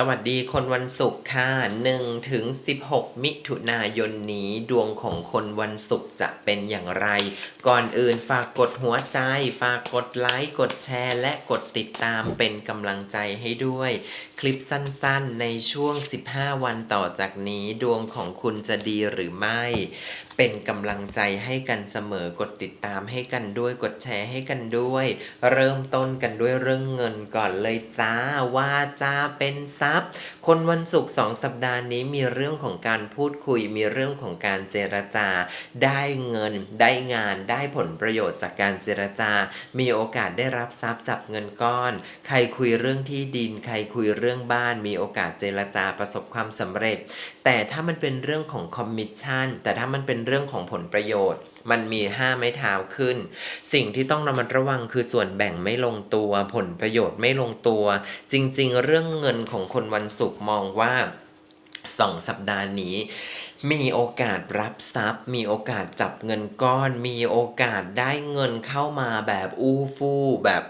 สวัสดีคนวันศุกร์ค่ะ1ถึง 16 มิถุนายนนี้ดวงของคนวันศุกร์จะเป็นอย่างไร ก่อนอื่นฝากกดหัวใจ ฝากกดไลค์กดแชร์ และกดติดตามเป็นกำลังใจให้ด้วย คลิปสั้นๆ ในช่วง 15 วันต่อจากนี้ดวงของคุณจะดีหรือไม่ เป็นกำลังใจให้กันเสมอกดติดตามให้กันด้วยกดแชร์ให้กันด้วย เริ่มต้นกันด้วยเรื่องเงินก่อนเลยจ้าว่าจ้าเป็นทรัพย์คนวันศุกร์สองสัปดาห์นี้มีเรื่องของการพูดคุย มีเรื่องของการเจรจา ได้เงิน ได้งาน ได้ผลประโยชน์จากการเจรจา มีโอกาสได้รับทรัพย์จับเงินก้อน ใครคุยเรื่องที่ดิน ใครคุยเรื่องบ้าน มีโอกาสเจรจาประสบความสำเร็จ แต่ถ้ามันเป็นเรื่องของคอมมิชชั่น แต่ถ้ามันเป็นเรื่องของผลประโยชน์มันมีห้าไม้เท้าขึ้น สิ่งที่ต้องระมัดระวังคือส่วนแบ่งไม่ลงตัว ผลประโยชน์ไม่ลงตัว จริงๆ เรื่องเงินของคนนวันศุกร์มองว่าสองสัปดาห์นี้ มีโอกาสรับทรัพย์ มีโอกาสจับเงินก้อน มีโอกาสได้เงินเข้ามาแบบอู้ฟู่แบบ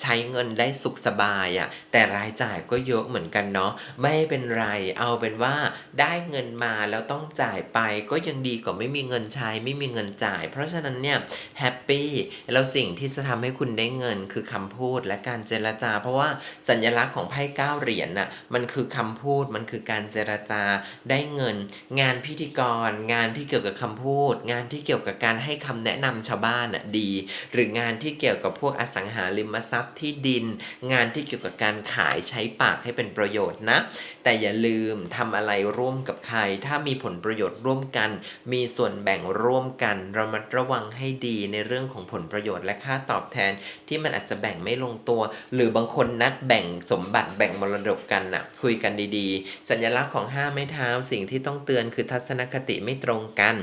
ใช้เงินได้สุขสบายอะ่ะแต่รายจ่ายก็เยอะเหมือนกันเนาะไม่เป็นไรเอาเป็นว่าได้เงินมาแล้วต้องจ่ายไปก็ยังดีกว่าไม่มีเงินใช้ไม่มีเงินจ่าย เพราะฉะนั้นเนี่ยแฮปปี้แล้วสิ่งที่จะทำให้คุณได้เงินคือคำพูดและการเจรจา เพราะว่าสัญลักษณ์ของไพ่เก้าเหรียญน่ะมันคือคำพูดมันคือการเจรจาได้เงิน งานพิธีกร งานที่เกี่ยวกับคำพูด งานที่เกี่ยวกับการให้คำแนะนำชาวบ้านน่ะดี หรืองานที่เกี่ยวกับพวกอสังหาริมทรัพย์ที่ดิน งานที่เกี่ยวกับการขายใช้ปากให้เป็นประโยชน์นะ แต่อย่าลืมทำอะไรร่วมกับใคร ถ้ามีผลประโยชน์ร่วมกัน มีส่วนแบ่งร่วมกันระมัดระวังให้ดีในเรื่องของผลประโยชน์และค่าตอบแทน ที่มันอาจจะแบ่งไม่ลงตัว หรือบางคนนัดแบ่งสมบัติแบ่งมรดกกันน่ะคุยกันดีๆ สัญลักษณ์ของห้าไม้เท้าสิ่งที่ต้องเตือนคือทัศนคติไม่ตรงกัน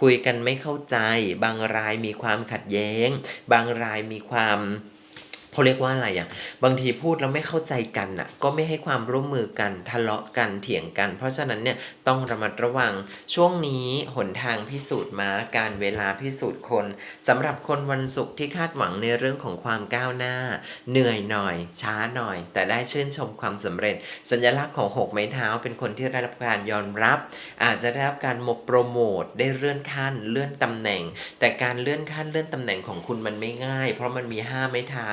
คุยกันไม่เข้าใจ บางรายมีความขัดแย้ง บางรายมีความ เขาเรียกว่าอะไรอะ่ะ บางทีพูดแล้วไม่เข้าใจกันน่ะ ก็ไม่ให้ความร่วมมือกันทะเลาะกันเถียงกัน เพราะฉะนั้นเนี่ยต้องระมัดระวังช่วงนี้หนทางพิสูจน์มาการเวลาพิสูจน์คนสำหรับคนวันศุกร์ที่คาดหวังในเรื่องของความก้าวหน้า เหนื่อยหน่อย ช้าหน่อย แต่ได้ชื่นชมความสำเร็จ สัญลักษณ์ของหกไม้เท้า เป็นคนที่ได้รับการยอมรับ อาจจะได้รับการมกโปรโมทได้เลื่อนขั้นเลื่อนตำแหน่ง แต่การเลื่อนขั้นเลื่อนตำแหน่งของคุณมันไม่ง่าย เพราะมันมีห้าไม้เท้า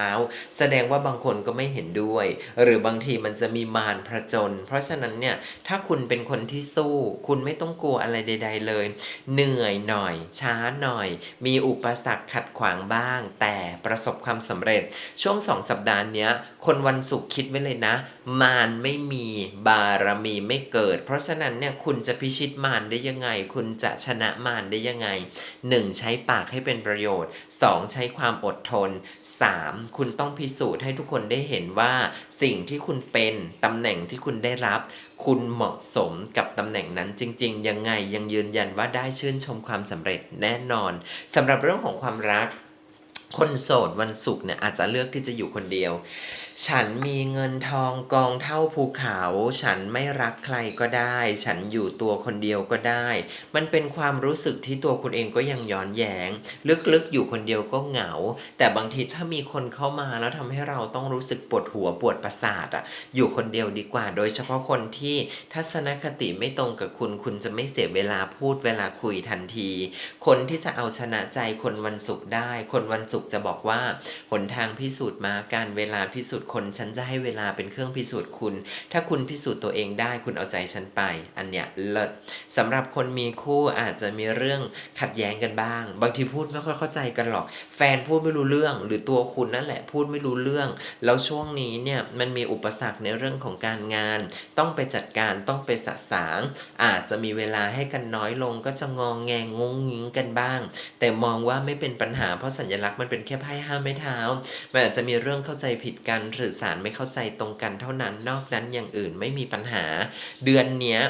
แสดงว่าบางคนก็ไม่เห็นด้วย หรือบางทีมันจะมีมารผจญเพราะฉะนั้นเนี่ยถ้าคุณเป็นคนที่สู้ คุณไม่ต้องกลัวอะไรใด ๆ เลย เหนื่อยหน่อย ช้าหน่อย มีอุปสรรคขัดขวางบ้าง แต่ประสบความสำเร็จ ช่วงสองสัปดาห์เนี้ยคนวันศุกร์คิดไว้เลยนะ มารไม่มีบารมีไม่เกิด เพราะฉะนั้นเนี่ยคุณจะพิชิตมารได้ยังไง คุณจะชนะมารได้ยังไง 1. ใช้ปากให้เป็นประโยชน์ 2. ใช้ความอดทน 3. คุณต้อง้องพิสูจน์ให้ทุกคนได้เห็นว่า สิ่งที่คุณเป็นตำแหน่งที่คุณได้รับ คุณเหมาะสมกับตำแหน่งนั้นจริง ๆ ยังไงยังยืนยันว่าได้ชื่นชมความสำเร็จแน่นอนสำหรับเรื่องของความรัก คนโสดวันศุกร์เนี่ยอาจจะเลือกที่จะอยู่คนเดียว ฉันมีเงินทองกองเท่าภูเขา ฉันไม่รักใครก็ได้ ฉันอยู่ตัวคนเดียวก็ได้ มันเป็นความรู้สึกที่ตัวคุณเองก็ยังย้อนแยง้งลึกๆอยู่คนเดียวก็เหงา แต่บางทีถ้ามีคนเข้ามาแล้วทำให้เราต้องรู้สึกปวดหัวปวดประสาทอะอยู่คนเดียวดีกว่า โดยเฉพาะคนที่ทัศนคติไม่ตรงกับคุณ คุณจะไม่เสียเวลาพูดเวลาคุยทันที คนที่จะเอาชนะใจคนวันศุกร์ได้ คนวันศุกร์จะบอกว่า หนทางพิสูจน์มาการเวลาพิสูจน์คน ฉันจะให้เวลาเป็นเครื่องพิสูจน์คุณ ถ้าคุณพิสูจน์ตัวเองได้คุณเอาใจฉันไป อันเนี้ยเลิศสำหรับคนมีคู่อาจจะมีเรื่องขัดแย้งกันบ้าง บางทีพูดไม่ค่อยเข้าใจกันหรอก แฟนพูดไม่รู้เรื่อง หรือตัวคุณนั่นแหละพูดไม่รู้เรื่อง แล้วช่วงนี้เนี่ยมันมีอุปสรรคในเรื่องของการงาน ต้องไปจัดการต้องไปสะสาง อาจจะมีเวลาให้กันน้อยลงก็จะงองแงงงงิงกันบ้าง แต่มองว่าไม่เป็นปัญหาเพราะสัญลักษณ์มันเป็นแค่ไพ่ห้าไม้เท้า มันอาจจะมีเรื่องเข้าใจผิดกันหรือสารไม่เข้าใจตรงกันเท่านั้น นอกนั้นอย่างอื่นไม่มีปัญหา เดือนเนี้ย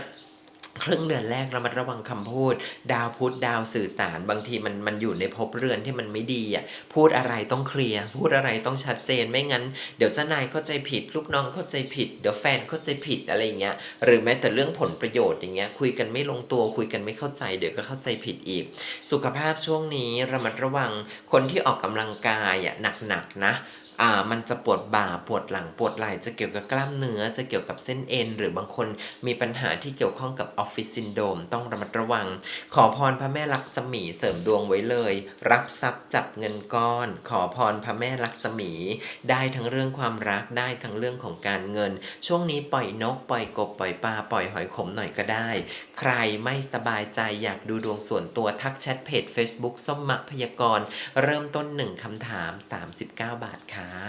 ครึ่งเดือนแรกระมัดระวังคำพูด ดาวพุธดาวสื่อสาร บางทีมันมันอยู่ในภพเรือนที่มันไม่ดีอะพูดอะไรต้องเคลียร์พูดอะไรต้องชัดเจนไม่งั้น เดี๋ยวเจ้านายเข้าใจผิด ลูกน้องเข้าใจผิด เดี๋ยวแฟนเข้าใจผิดอะไรเงี้ยหรือแม้แต่เรื่องผลประโยชน์อย่างเงี้ยคุยกันไม่ลงตัวคุยกันไม่เข้าใจ เดี๋ยวก็เข้าใจผิดอีก สุขภาพช่วงนี้ระมัดระวังคนที่ออกกำลังกายอะหนักๆนะ อ่ามันจะปวดบ่าปวดหลังปวดไหล่จะเกี่ยวกับกล้ามเนื้อจะเกี่ยวกับเส้นเอ็น หรือบางคนมีปัญหาที่เกี่ยวข้องกับออฟฟิศซินโดมต้องระมัดระวัง ขอพรพระแม่ลักษมีเสริมดวงไว้เลย รับทรัพย์จับเงินก้อน ขอพรพระแม่ลักษมี ได้ทั้งเรื่องความรักได้ทั้งเรื่องของการเงิน ช่วงนี้ปล่อยนกปล่อยกบปล่อยปลาปล่อยหอยขมหน่อยก็ได้ ใครไม่สบายใจอยากดูดวงส่วนตัวทักแชทเพจ Facebook ส้มมะพยากรณ์เริ่มต้นหนึ่งคำถาม 39 บาทค่ะา